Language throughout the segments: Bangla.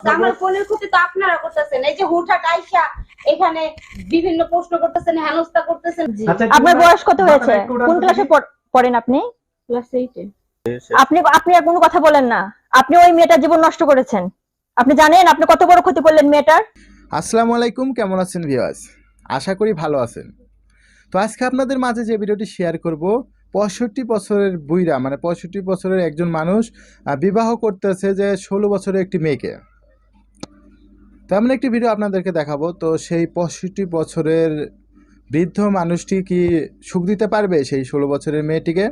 আমার ফোনের ক্ষতি তো আপনারা করতেছেন। এই যে হুটহাট আইসা এখানে বিভিন্ন প্রশ্ন করতেছেন হেনস্থা করতেছেন। আচ্ছা, আপনার বয়স কত হয়েছে? মাথাটা একটু উড়ান কোন ক্লাসে পড়েন আপনি? ক্লাস এইটে আপনি আপনি আর কোনো কথা বলেন না। আপনি ওই মেয়েটার জীবন নষ্ট করেছেন। আপনি জানেন আপনি কত বড় ক্ষতি করলেন মেয়েটার? আসসালামু আলাইকুম কেমন আছেন ভিউয়ার্স আশা করি ভালো আছেন। তো আজকে আপনাদের মাঝে যে ভিডিওটি শেয়ার করব পঁয়ষট্টি বছরের বুইরা মানে পঁয়ষট্টি বছরের একজন মানুষ বিবাহ করতেছে যে ষোলো বছরের একটি মেয়েকে। তেমন একটি ভিডিও আপনাদেরকে দেখাবো। তো সেই পঁয়ষট্টি বছরের বৃদ্ধ মানুষটি কি সুখ দিতে পারবে সেই ষোলো বছরের মেয়েটিকে?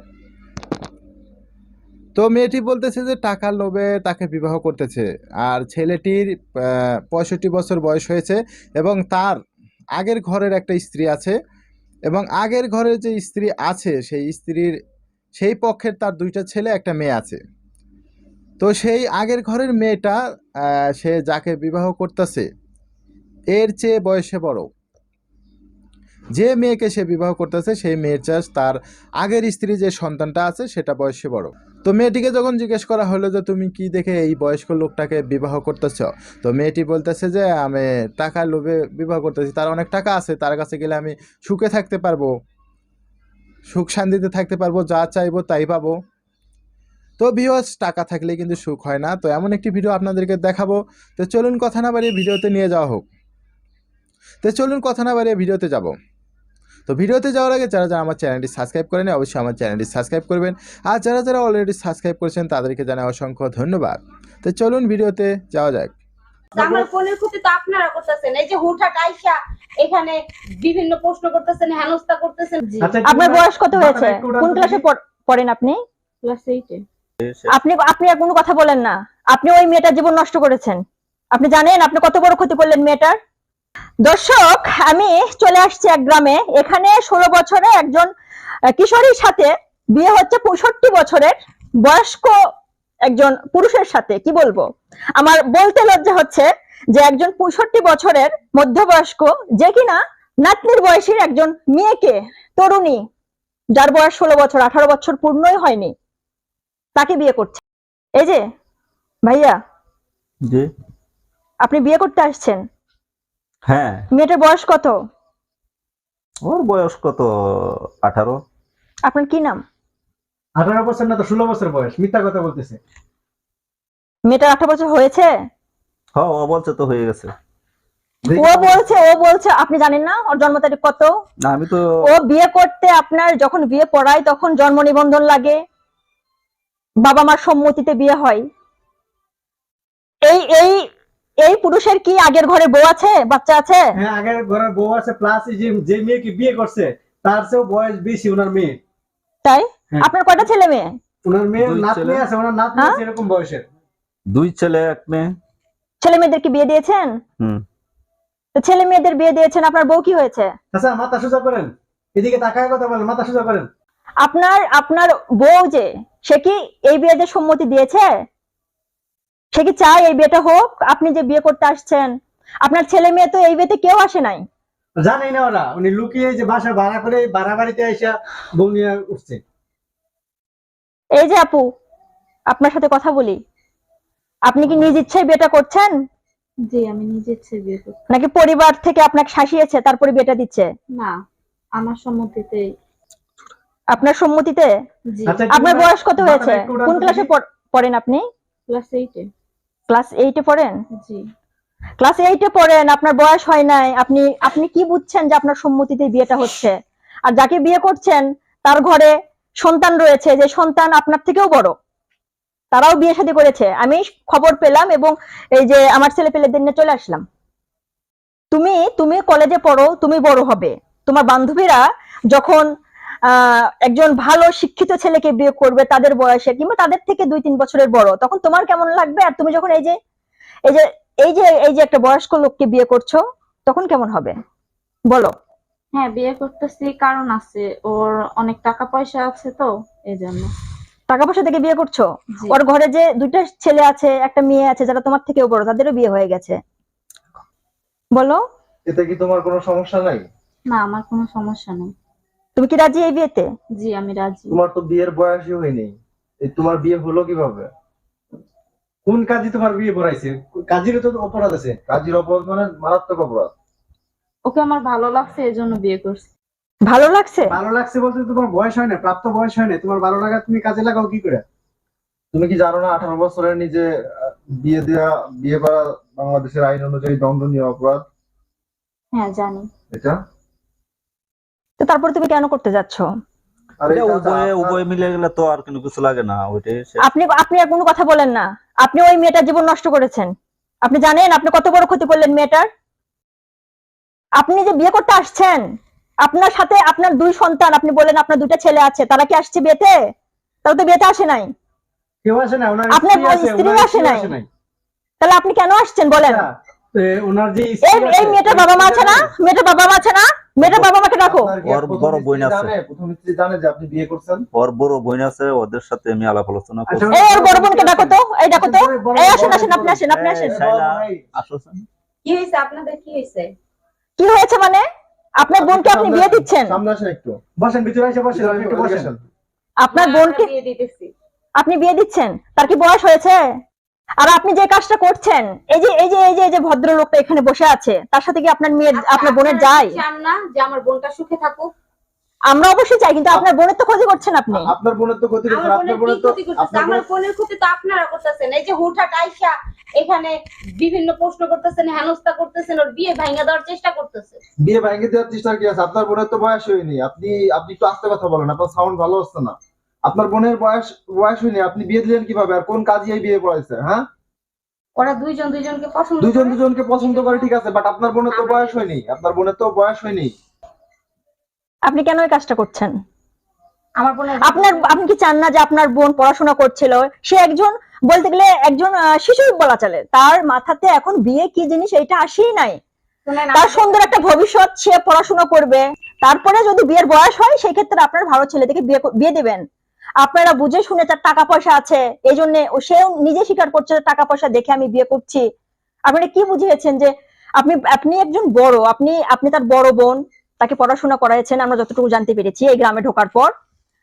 তো মেয়েটি বলতেছে যে টাকার লোভে তাকে বিবাহ করতেছে। আর ছেলেটির পঁয়ষট্টি বছর বয়স হয়েছে এবং তার আগের ঘরের একটা স্ত্রী আছে এবং আগের ঘরের যে স্ত্রী আছে, সেই স্ত্রীর, সেই পক্ষের তার দুইটা ছেলে, একটা মেয়ে আছে। তো সেই আগের ঘরের মেয়েটা সে যাকে বিবাহ করতেছে, এর চেয়ে বয়সে বড়। যে মেয়েকে সে বিবাহ করতেছে, সেই মেয়ের চাষ তার আগের স্ত্রী যে সন্তানটা আছে, সেটা বয়সে বড়। তো মেয়েটিকে যখন জিজ্ঞেস করা হলো যে, তুমি কি দেখে এই বয়স্ক লোকটাকে বিবাহ করতেছ? তো মেয়েটি বলতেছে যে, আমি টাকার লোভে বিবাহ করতেছি। তার অনেক টাকা আছে। তার কাছে গেলে আমি সুখে থাকতে পারব। সুখ শান্তিতে থাকতে পারব। যা চাইব তাই পাবো। তো ভিউয়ার্স টাকা থাকলে কিন্তু সুখ হয় না। তো এমন একটি ভিডিও আপনাদেরকে দেখাবো। তো চলুন কথা না বাড়িয়ে ভিডিওতে নিয়ে যাওয়া হোক। তো চলুন কথা না বাড়িয়ে ভিডিওতে যাব। তো ভিডিওতে যাওয়ার আগে যারা যারা আমার চ্যানেলটি সাবস্ক্রাইব করেন অবশ্যই আমার চ্যানেলটি সাবস্ক্রাইব করবেন। আর যারা যারা অলরেডি সাবস্ক্রাইব করেছেন তাদেরকে জানাই অসংখ্য ধন্যবাদ। তো চলুন ভিডিওতে যাওয়া যাক। আমার ফোনের ক্ষতি তো আপনারা করতেছেন। এই যে হুটহাট আইসা এখানে বিভিন্ন প্রশ্ন করতেছেন হেনস্থা করতেছেন। জি। আচ্ছা, আপনার বয়স কত হয়েছে? কোন ক্লাসে পড়েন আপনি? ক্লাস এইটে আপনি আপনি আর কোনো কথা বলেন না। আপনি ওই মেয়েটার জীবন নষ্ট করেছেন। আপনি জানেন আপনি কত বড় ক্ষতি করলেন মেয়েটার? দর্শক, আমি চলে আসছি এক গ্রামে। এখানে ষোলো বছরে একজন কিশোরীর সাথে বিয়ে হচ্ছে পঁয়ষট্টি বছরের বয়স্ক একজন পুরুষের সাথে। কি বলব? আমার বলতে লজ্জা হচ্ছে যে একজন পঁয়ষট্টি বছরের মধ্যবয়স্ক, যে কিনা নাতনির বয়সীর একজন মেয়েকে, তরুণী, যার বয়স ষোলো বছর, আঠারো বছর পূর্ণই হয়নি। তাকে বিয়ে করছে। এই যে ভাইয়া জি। আপনি বিয়ে করতে আসছেন? হ্যাঁ। মেয়েটার বয়স কত? ওর বয়স কত? আঠারো। আপনার কি নাম? আঠারো বছর না তো ষোলো বছর বয়স মিথ্যা কথা বলতেছে। মেয়েটার আঠারো বছর হয়েছে? হ্যাঁ ও বলছে তো হয়ে গেছে। ও বলছে ও বলছে আপনি জানেন না ওর জন্ম তারিখ কত? না আমি তো ও বিয়ে করতে আপনার যখন বিয়ে পড়ায় তখন জন্ম নিবন্ধন লাগে। বাবা মার সম্মতিতে বিয়ে হয়। এই এই এই পুরুষের কি আগের ঘরে বউ আছে? বাচ্চা আছে? হ্যাঁ আগের ঘরের বউ আছে প্লাস যে যে মেয়েকে বিয়ে করছে তার চেয়েও বয়স বেশি ওনার মেয়ে। তাই? হ্যাঁ। আপনার কয়টা ছেলে মেয়ে? ওনার মেয়ে নাতনি আছে ওনার নাতনি হ্যাঁ? আছে এরকম বয়সের। দুই ছেলে এক মেয়ে। ছেলে মেয়েদেরকে বিয়ে দিয়েছেন? হুম। তো ছেলে মেয়েদের বিয়ে দিয়েছেন আপনার বউ কি হয়েছে? আচ্ছা মাথা সোজা করেন। এদিকে তাকায় কথা বলেন মাথা সোজা করেন। আপনার আপনার বউ যে সে কি এই বিয়েতে সম্মতি দিয়েছে? সে কি চায় এই বিয়েটা হোক? আপনি যে বিয়ে করতে আসছেন আপনার ছেলে মেয়ে তো এই বিয়েতে কেউ আসে নাই। জানেই না ওরা উনি লুকিয়ে যে বাসা ভাড়া করে ভাড়া বাড়িতে এসে বউ নিয়ে উঠছে। এই যে আপু আপনার সাথে কথা বলি। আপনি কি নিজ ইচ্ছায় বিয়েটা করছেন? জি আমি নিজে ইচ্ছে বিয়ে করতে নাকি পরিবার থেকে আপনাকে শাসিয়েছে তারপরে বিয়েটা দিচ্ছে? না আমার সম্মতিতে আপনার সম্মতিতে? জি। আচ্ছা আপনার বয়স কত হয়েছে? কোন ক্লাসে পড়েন আপনি? ক্লাস এইটে ক্লাস এইটে পড়েন? জি। ক্লাস এইটে পড়েন আপনার বয়স হয় নাই আপনি আপনি কি বুঝছেন যে আপনার সম্মতিতে বিয়েটা হচ্ছে? আর যাকে বিয়ে করছেন তার ঘরে সন্তান রয়েছে যে সন্তান আপনার থেকেও বড়। তারাও বিয়ে শাদী করেছে। আমি খবর পেলাম এবং এই যে আমার ছেলে পেলেদের নিয়ে চলে আসলাম। তুমি তুমি কলেজে পড়ো তুমি বড় হবে। তোমার বান্ধবীরা যখন একজন ভালো শিক্ষিত ছেলেকে বিয়ে করবে তাদের বয়সে কিংবা তাদের থেকে দুই তিন বছরের বড় তখন তোমার কেমন লাগবে? আর তুমি যখন এই যে এই যে এই যে এই যে একটা বয়স্ক লোককে বিয়ে করছ তখন কেমন হবে? বলো। হ্যাঁ বিয়ে করতেছি কারণ আছে ওর অনেক টাকা পয়সা আছে তো এই জন্য। টাকা পয়সা থেকে বিয়ে করছ? ওর ঘরে যে দুইটা ছেলে আছে একটা মেয়ে আছে যারা তোমার থেকেও বড় তাদেরও বিয়ে হয়ে গেছে। বলো। এতে কি তোমার কোনো সমস্যা নাই? না আমার কোনো সমস্যা নেই। তুমি কি রাজি এই বিয়েতে? জি আমি রাজি। তোমার তো বিয়ের বয়সই হয়নি। এই তোমার বিয়ে হলো কীভাবে? কোন কাজে তোমার বিয়ে পড়াইছে? কাজেরও তো অপরাধ আছে। কাজীর অপরাধ মানে মারাত্মক অপরাধ। ওকে আমার ভালো লাগছে এই জন্য বিয়ে করছি। ভালো লাগছে? ভালো লাগছে বলতে তোমার বয়স হয় না প্রাপ্ত বয়স হয় না। তোমার ভালো লাগা তুমি কাজে লাগাও কি করে? তুমি কি জানো না আঠারো বছরের নিজে আহ, বিয়ে দেওয়া বিয়ে করা বাংলাদেশের আইন অনুযায়ী দণ্ডনীয় অপরাধ? হ্যাঁ জানি। এটা? তারপর তুমি কেন করতে যাচ্ছ? আর এটা এটা উভয়ে আপনার- উভয়ে মিলে গেলে তো আর কিছু লাগে না আপনি আপনি আর কোনো কথা বলেন না। আপনি ওই মেয়েটার জীবন নষ্ট করেছেন। আপনি জানেন আপনি কত বড় ক্ষতি করলেন মেয়েটার? আপনি যে বিয়ে করতে আসছেন আপনার সাথে আপনার দুই সন্তান আপনি বলেন আপনার দুইটা ছেলে আছে তারা কি আসছে বিয়েতে? তারা তো বিয়েতে আসে নাই। আপনার স্ত্রী আসে নাই। তাহলে আপনি কেন আসছেন বলেন। আচ্ছা, ওনার যে এই এই মেয়েটার বাবা মা আছে না? মেয়েটার বাবা মা আছে না? মেয়েটার বাবা মাকে ডাকো। ওর বড় বোন আছে। প্রথম স্ত্রী জানে যে আপনি বিয়ে করছেন। ওর বড় বোন আছে ওদের সাথে আমি আলাপ আলোচনা আচ্ছা, করছি এই ওর বড় বোনকে ডাকো তো। এই ডাকো তো। এই আসেন আসেন আপনি আসেন আপনি এই, আসেন কি হয়েছে? আপনাদের কি হয়েছে? কি হয়েছে মানে? আপনার বোনকে আপনি বিয়ে দিচ্ছেন? সামনে আসেন একটু। বসেন ভিতরে এসে বসেন একটু বসেন। আপনার বোনকে বিয়ে দিতেছি। আপনি বিয়ে দিচ্ছেন? তার কি বয়স হয়েছে? আর আপনি যে কাজটা করছেন এই যে এই যে এই যে এই যে ভদ্রলোকটা এখানে বসে আছে তার সাথে কি আপনার মেয়ের আচ্ছা, আপনার বোনের যায়? চান না যে আমার বোনটা সুখে থাকুক? আমরা অবশ্যই চাই কিন্তু আপনার বোনের তো ক্ষতি করছেন আপনি। আপনার বোনের তো ক্ষতি করছে আমার আপনার বোনের তো ক্ষতি আমার বোনের- ক্ষতি তো আপনারা করতেছেন। এই যে হুটহাট আইসা এখানে বিভিন্ন প্রশ্ন করতেছেন হেনস্থা করতেছেন ওর বিয়ে ভাঙা দেওয়ার চেষ্টা করতেছে। বিয়ে ভেঙে দেওয়ার চেষ্টা কি আছে? আপনার বোনের তো বয়স হয়নি। আপনি আপনি একটু আস্তে কথা বলেন আপনার সাউন্ড ভালো হচ্ছে না। আপনার বোনের বয়স বয়স হয়নি আপনি বিয়ে দিলেন কীভাবে? আর কোন কাজে এই বিয়ে পড়াইছে হ্যাঁ? ওরা দুইজন দুইজনকে পছন্দ দুজন করে। দুজনকে পছন্দ করে ঠিক আছে বাট আপনার বোনের তো বয়স হয়নি আপনার বোনের তো বয়স হয়নি। আপনি কেন এই কাজটা করছেন? আমার বোনের আপনার আপনি কি চান না যে আপনার বোন পড়াশোনা করছিল? সে একজন বলতে গেলে একজন আহ, শিশু বলা চলে। তার মাথাতে এখন বিয়ে কি জিনিস এটা আসেই নাই। তার সুন্দর একটা ভবিষ্যৎ সে পড়াশোনা করবে। তারপরে যদি বিয়ের বয়স হয় সেই ক্ষেত্রে আপনার ভালো ছেলে থেকে বিয়ে বিয়ে দেবেন। আপনারা বুঝে শুনে তার টাকা পয়সা আছে, এই জন্য সেও নিজে স্বীকার করছে টাকা পয়সা দেখে আমি বিয়ে করছি। আপনারা কি বুঝিয়েছেন যে আপনি আপনি একজন বড়, আপনি আপনি তার বড় বোন, তাকে পড়াশোনা করাইছেন, আমরা যতটুকু জানতে পেরেছি এই গ্রামে ঢোকার পর।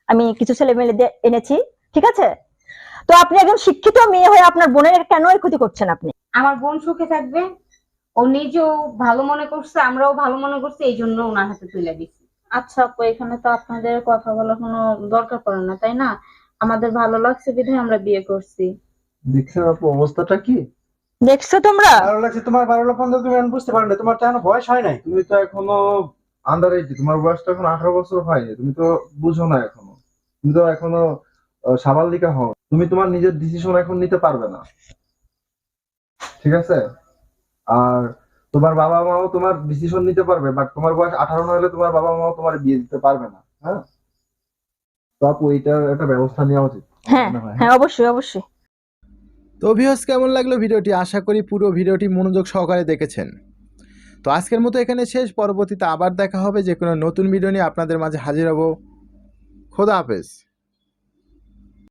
আমি কিছু ছেলে মেয়ে এনেছি, ঠিক আছে? তো আপনি একজন শিক্ষিত মেয়ে হয়ে আপনার বোনের কেন ক্ষতি করছেন আপনি? আমার বোন সুখে থাকবে, ও নিজেও ভালো মনে করছে, আমরাও ভালো মনে করছি, এই জন্য ওনার হাতে তুলে দিচ্ছি। আচ্ছা আপু এখানে তো আপনাদের কথা বলার কোনো দরকার পড়ে না তাই না? আমাদের ভালো লাগছে বিধায় আমরা বিয়ে করছি। দেখছেন আপু অবস্থাটা কি? দেখছ তোমরা? ভালো লাগছে তোমার ভালো লাগছে তুমি এখন বুঝতে পারো না তোমার তো এখনও বয়স হয় নাই। তুমি তো এখনও আন্ডার এইটি তোমার বয়স তো এখন আঠারো বছর হয়নি তুমি তো বুঝো না এখনও। তুমি তো এখনও সাবালিকা হও। তুমি তোমার নিজের ডিসিশন এখন নিতে পারবে না। ঠিক আছে? আর তোমার বাবা মাও তোমার ডিসিশন নিতে পারবে বাট তোমার বয়স আঠারো না হলে তোমার বাবা মাও তোমার বিয়ে দিতে পারবে না হ্যাঁ? তো আপু এইটার একটা ব্যবস্থা নেওয়া উচিত। হ্যাঁ হ্যাঁ অবশ্যই অবশ্যই। তো ভিউয়ার্স কেমন লাগল ভিডিওটি? আশা করি পুরো ভিডিওটি মনোযোগ সহকারে দেখেছেন। তো আজকের মতো এখানে শেষ পরবর্তীতে আবার দেখা হবে যে কোনো নতুন ভিডিও নিয়ে আপনাদের মাঝে হাজির হব। খোদা হাফেজ।